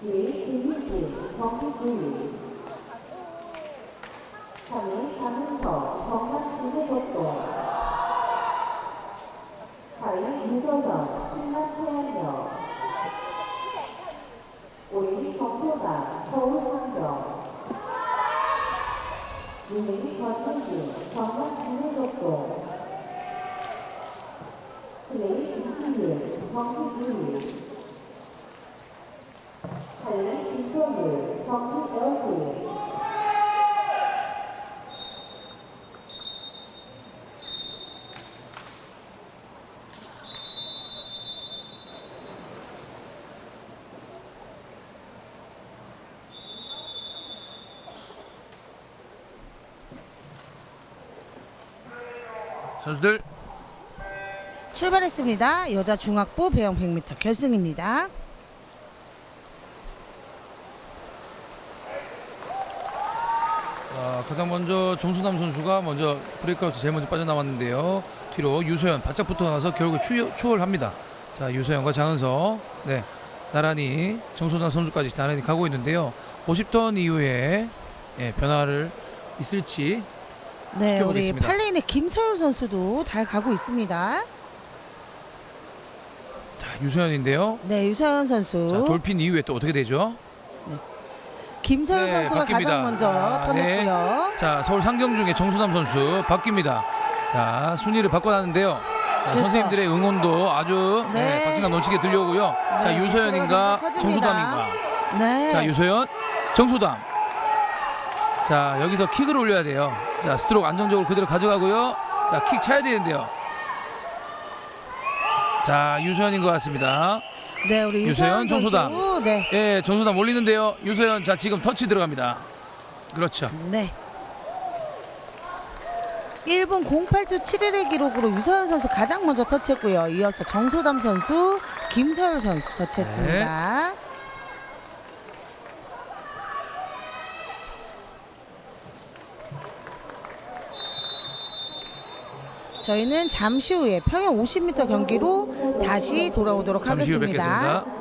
1위 김희진, 경기 9위 3위 강은서, 경남 지제곡동 4위 유서선, 충남 태안역 5위 정표가, 서울 상경 6위 전민기, 경남 지제곡동 7위 이지윤, 경기 2위 8위 김종일, 경기 에어스웨이 선수들 출발했습니다. 여자 중학부 배영 100m 결승입니다. 어, 가장 먼저 정수남 선수가 먼저 브레이크아웃 제일 먼저 빠져나왔는데요. 뒤로 유소연 바짝 붙어나서 결국 추, 추월합니다. 자 유소연과 장은서 네 나란히 정수남 선수까지 나란히 가고 있는데요. 50톤 이후에 예, 변화를 있을지 네, 우리 지켜보겠습니다. 8레인의 김서율 선수도 잘 가고 있습니다. 자 유소연인데요. 네, 유서연 선수. 자 돌핀 이후에 또 어떻게 되죠? 김서율 네, 선수가 바뀝니다. 가장 먼저 아, 턴했고요. 자 서울 상경중의 정수남 선수 바뀝니다. 자 순위를 바꿔놨는데요. 자, 그렇죠. 선생님들의 응원도 아주 네. 네. 박진감 넘치게 들려오고요. 자 네, 유소연인가. 정수담인가. 네. 자 유소연 정수담. 자 여기서 킥을 올려야 돼요. 자 스트로크 안정적으로 그대로 가져가고요. 자 킥 차야 되는데요. 자 유소연인 것 같습니다. 네, 우리 유서연, 유서연 선수. 정수담. 네. 예 정수담 올리는데요. 유소연 자 지금 터치 들어갑니다. 그렇죠. 네. 1분 08초 7일의 기록으로 유서연 선수 가장 먼저 터치했고요. 이어서 정소담 선수, 김서율 선수 터치했습니다. 저희는 잠시 후에 평영 50m 경기로 다시 돌아오도록 잠시 후 하겠습니다. 뵙겠습니다.